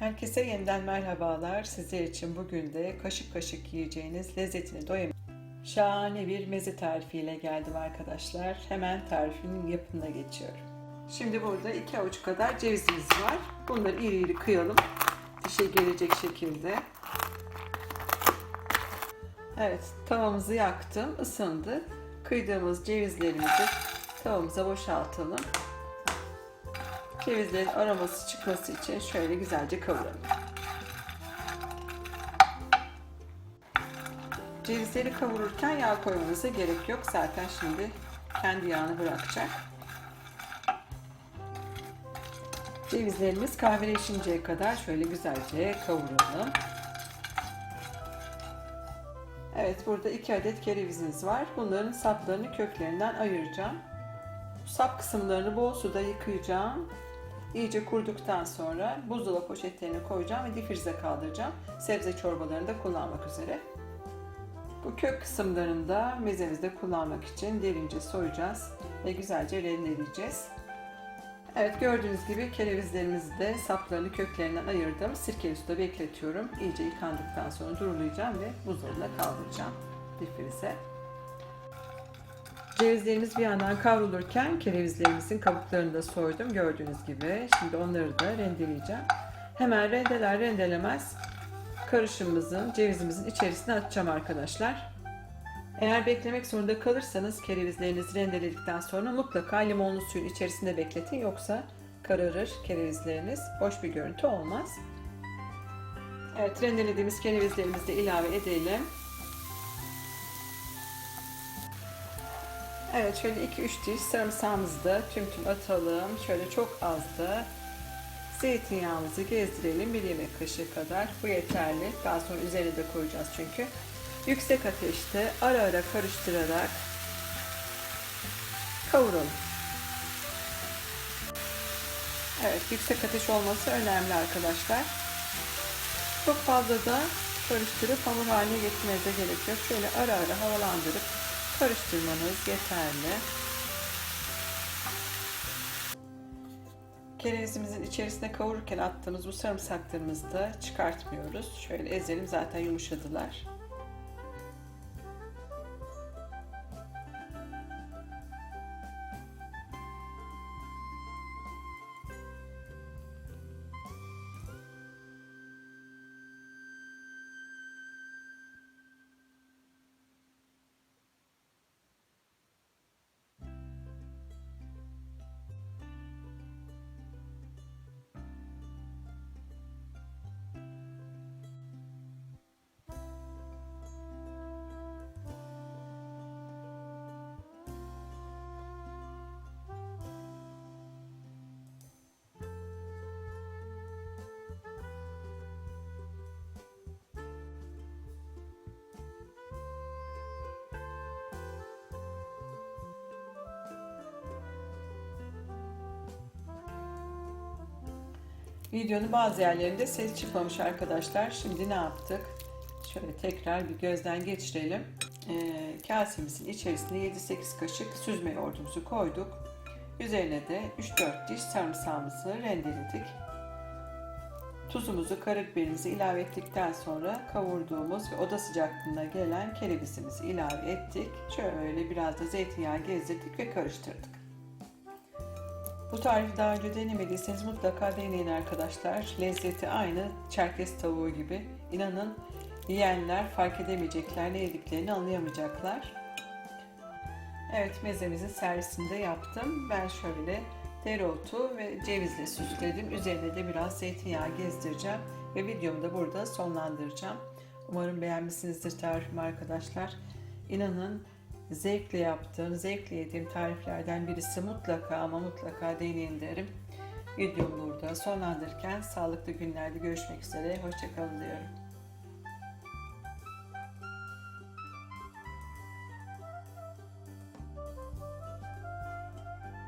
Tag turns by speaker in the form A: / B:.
A: Herkese yeniden merhabalar. Sizler için bugün de kaşık kaşık yiyeceğiniz lezzetini doyum. Şahane bir meze tarifiyle geldim arkadaşlar. Hemen tarifinin yapımına geçiyorum. Şimdi burada iki avuç kadar cevizimiz var. Bunları iri iri kıyalım. Dişe gelecek şekilde. Evet, tavamızı yaktım, ısındı. Kıydığımız cevizlerimizi tavamıza boşaltalım. Cevizlerin aroması çıkması için şöyle güzelce kavuralım. Cevizleri kavururken yağ koymanıza gerek yok. Zaten şimdi kendi yağını bırakacak. Cevizlerimiz kahveleşinceye kadar şöyle güzelce kavuralım. Evet burada iki adet kerevizimiz var. Bunların saplarını köklerinden ayıracağım. Sap kısımlarını bol suda yıkayacağım. İyice kurduktan sonra buzdolabı poşetlerine koyacağım ve difrize kaldıracağım. Sebze çorbalarında kullanmak üzere. Bu kök kısımlarını da mezemizde kullanmak için derince soyacağız ve güzelce rendeleyeceğiz. Evet gördüğünüz gibi kerevizlerimizi de saplarını köklerinden ayırdım. Sirkeli suda bekletiyorum. İyice yıkandıktan sonra durulayacağım ve buzdolabına kaldıracağım difrize. Cevizlerimiz bir yandan kavrulurken kerevizlerimizin kabuklarını da soydum gördüğünüz gibi. Şimdi onları da rendeleyeceğim. Hemen rendeler rendelemez karışımımızın, cevizimizin içerisine atacağım arkadaşlar. Eğer beklemek zorunda kalırsanız kerevizlerinizi rendeledikten sonra mutlaka limonlu suyun içerisinde bekletin yoksa kararır kerevizleriniz. Hoş bir görüntü olmaz. Evet rendelediğimiz kerevizlerimizi de ilave edelim. Evet şöyle 2-3 diş sarımsağımızı da tüm tüm atalım. Şöyle çok az da zeytinyağımızı gezdirelim bir yemek kaşığı kadar. Bu yeterli. Daha sonra üzerine de koyacağız çünkü. Yüksek ateşte ara ara karıştırarak kavuralım. Evet yüksek ateş olması önemli arkadaşlar. Çok fazla da karıştırıp hamur haline getirmenize gerek yok. Şöyle ara ara havalandırıp karıştırmanız yeterli. Kerevizimizin içerisine kavururken attığımız bu sarımsaklarımızı da çıkartmıyoruz. Şöyle ezelim zaten yumuşadılar. Videonun bazı yerlerinde ses çıkmamış arkadaşlar. Şimdi ne yaptık? Şöyle tekrar bir gözden geçirelim. Ee, kasemizin içerisine 7-8 kaşık süzme yoğurdumuzu koyduk. Üzerine de 3-4 diş sarımsağımızı rendeledik. Tuzumuzu, karabiberimizi ilave ettikten sonra kavurduğumuz ve oda sıcaklığına gelen kerevizimizi ilave ettik. Şöyle biraz da zeytinyağı gezdirdik ve karıştırdık. Bu tarifi daha önce denemediyseniz mutlaka deneyin arkadaşlar. Lezzeti aynı çerkez tavuğu gibi. İnanın yiyenler fark edemeyecekler, ne yediklerini anlayamayacaklar. Evet mezemizin servisini de yaptım. Ben şöyle dereotu ve cevizle süsledim. Üzerine de biraz zeytinyağı gezdireceğim. Ve videomu da burada sonlandıracağım. Umarım beğenmişsinizdir tarifimi arkadaşlar. İnanın zevkle yaptığım, zevkle yediğim tariflerden birisi mutlaka ama mutlaka deneyin derim. Videomu burada sonlandırırken sağlıklı günlerde görüşmek üzere. Hoşçakalın diyorum.